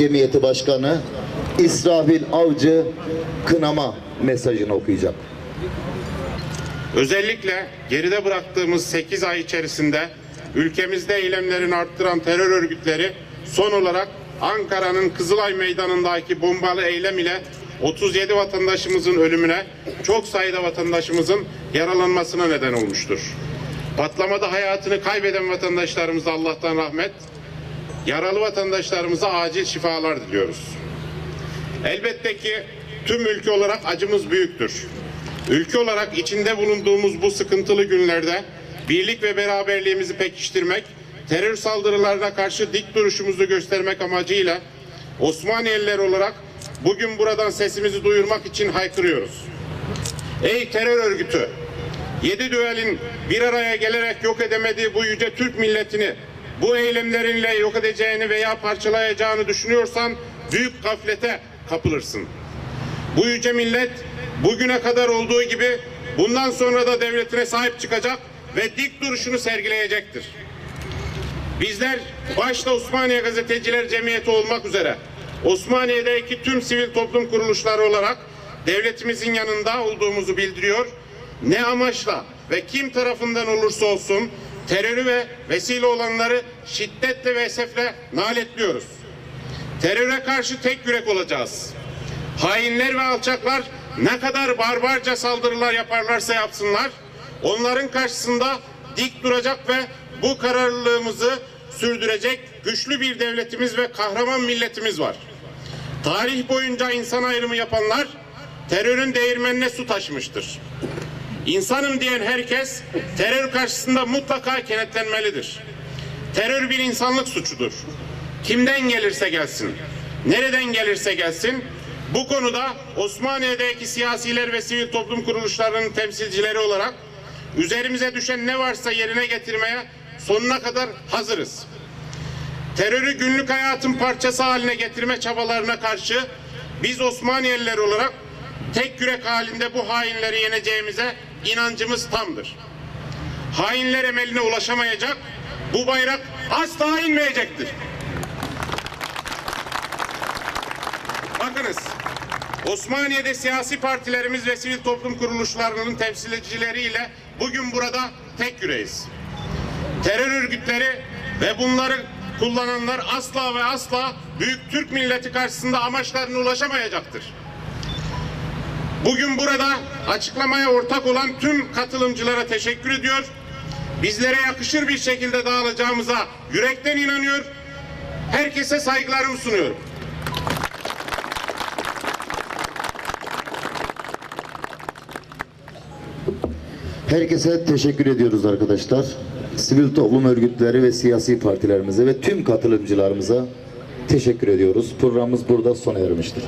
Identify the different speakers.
Speaker 1: Cemiyeti Başkanı İsrafil Avcı kınama mesajını okuyacak.
Speaker 2: Özellikle geride bıraktığımız 8 ay içerisinde ülkemizde eylemlerini arttıran terör örgütleri son olarak Ankara'nın Kızılay Meydanı'ndaki bombalı eylem ile 37 vatandaşımızın ölümüne, çok sayıda vatandaşımızın yaralanmasına neden olmuştur. Patlamada hayatını kaybeden vatandaşlarımıza Allah'tan rahmet, yaralı vatandaşlarımıza acil şifalar diliyoruz. Elbette ki tüm ülke olarak acımız büyüktür. Ülke olarak içinde bulunduğumuz bu sıkıntılı günlerde birlik ve beraberliğimizi pekiştirmek, terör saldırılarına karşı dik duruşumuzu göstermek amacıyla Osmaniyeliler olarak bugün buradan sesimizi duyurmak için haykırıyoruz. Ey terör örgütü! Yedi düelin bir araya gelerek yok edemediği bu yüce Türk milletini bu eylemlerinle yok edeceğini veya parçalayacağını düşünüyorsan büyük gaflete kapılırsın. Bu yüce millet bugüne kadar olduğu gibi bundan sonra da devletine sahip çıkacak ve dik duruşunu sergileyecektir. Bizler başta Osmaniye Gazeteciler Cemiyeti olmak üzere Osmaniye'deki tüm sivil toplum kuruluşları olarak devletimizin yanında olduğumuzu bildiriyor. Ne amaçla ve kim tarafından olursa olsun terörü ve vesile olanları şiddetle ve esefle naletliyoruz. Teröre karşı tek yürek olacağız. Hainler ve alçaklar ne kadar barbarca saldırılar yaparlarsa yapsınlar, onların karşısında dik duracak ve bu kararlılığımızı sürdürecek güçlü bir devletimiz ve kahraman milletimiz var. Tarih boyunca insan ayrımı yapanlar terörün değirmenine su taşmıştır. İnsanım diyen herkes terör karşısında mutlaka kenetlenmelidir. Terör bir insanlık suçudur. Kimden gelirse gelsin, nereden gelirse gelsin, bu konuda Osmaniye'deki siyasiler ve sivil toplum kuruluşlarının temsilcileri olarak üzerimize düşen ne varsa yerine getirmeye sonuna kadar hazırız. Terörü günlük hayatın parçası haline getirme çabalarına karşı biz Osmaniyeliler olarak tek yürek halinde bu hainleri yeneceğimize inancımız tamdır. Hainler emeline ulaşamayacak, bu bayrak asla inmeyecektir. Bakınız, Osmaniye'de siyasi partilerimiz ve sivil toplum kuruluşlarının temsilcileriyle bugün burada tek yüreğiz. Terör örgütleri ve bunları kullananlar asla ve asla büyük Türk milleti karşısında amaçlarına ulaşamayacaktır. Bugün burada açıklamaya ortak olan tüm katılımcılara teşekkür ediyor. Bizlere yakışır bir şekilde dağılacağımıza yürekten inanıyor. Herkese saygılarımı sunuyorum.
Speaker 1: Herkese teşekkür ediyoruz arkadaşlar. Sivil toplum örgütleri ve siyasi partilerimize ve tüm katılımcılarımıza teşekkür ediyoruz. Programımız burada sona ermiştir.